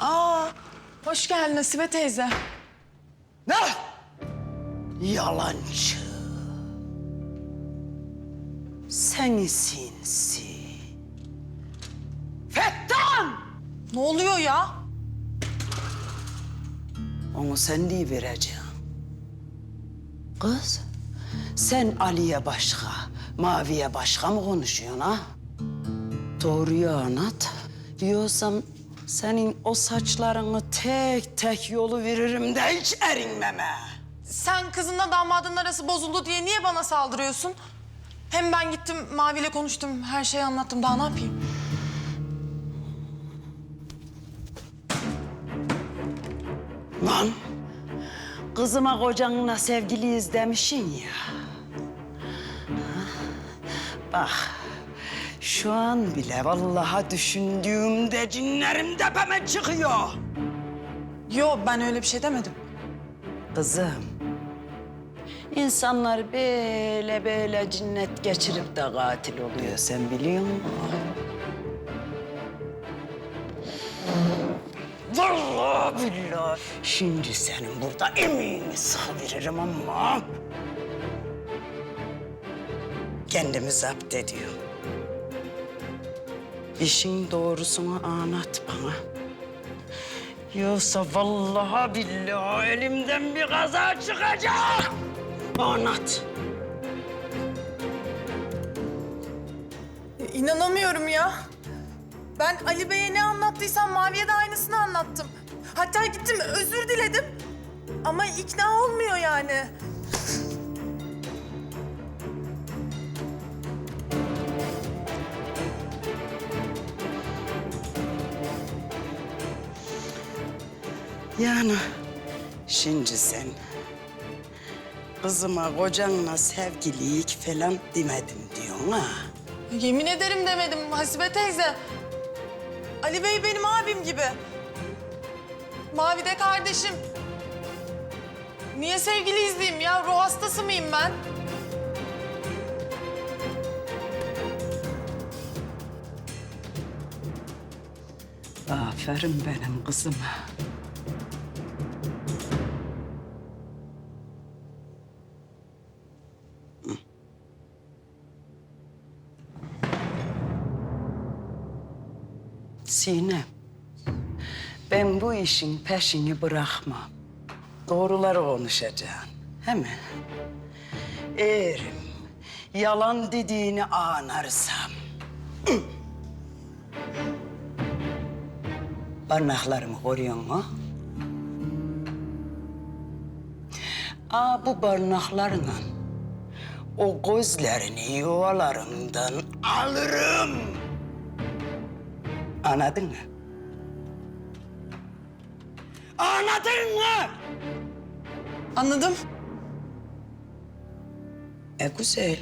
Aa, hoş geldin Nasibe teyze. Ne? Yalancı. Seni sinsi. Fettan! Ne oluyor ya? Onu sen değil vereceğim. Kız, sen Ali'ye başka, Mavi'ye başka mı konuşuyorsun ha? Doğruyu anlat. Diyorsam senin o saçlarını tek tek yolu veririm de hiç erinmeme. Sen kızınla damadın arası bozuldu diye niye bana saldırıyorsun? Hem ben gittim Mavi'yle konuştum, her şeyi anlattım. Daha ne yapayım? Lan, kızıma kocanla sevgiliyiz demişsin ya. Bak, şu an bile vallahi düşündüğümde cinlerim tepeme çıkıyor. Yo, ben öyle bir şey demedim. Kızım, insanlar böyle böyle cinnet geçirip de katil oluyor. Sen biliyor musun? Vallahi billahi. Şimdi senin burada emeğini sıkıveririm ama... Kendimi zapt ediyorum. İşin doğrusunu anlat bana. Yoksa vallahi billahi elimden bir kaza çıkacak. Anlat. İnanamıyorum ya. Ben Ali Bey'e ne anlattıysam Mavi'ye de aynısını anlattım. Hatta gittim özür diledim. Ama ikna olmuyor yani. Yani şimdi sen kızıma kocanla sevgililik falan demedim diyorsun ha. Yemin ederim demedim Hasibe teyze. Ali Bey benim abim gibi. Mavi de kardeşim. Niye sevgiliyiz diyeyim ya? Ruh hastası mıyım ben? Aferin benim kızıma. Sinem, ben bu işin peşini bırakmam. Doğruları konuşacaksın, he mi? Eğer yalan dediğini anarsam... Barnaklarımı koruyor mu? Aa bu barnaklarla o gözlerini yuvalarından alırım. Anladın mı? Anladın mı? Anladım. E güzel.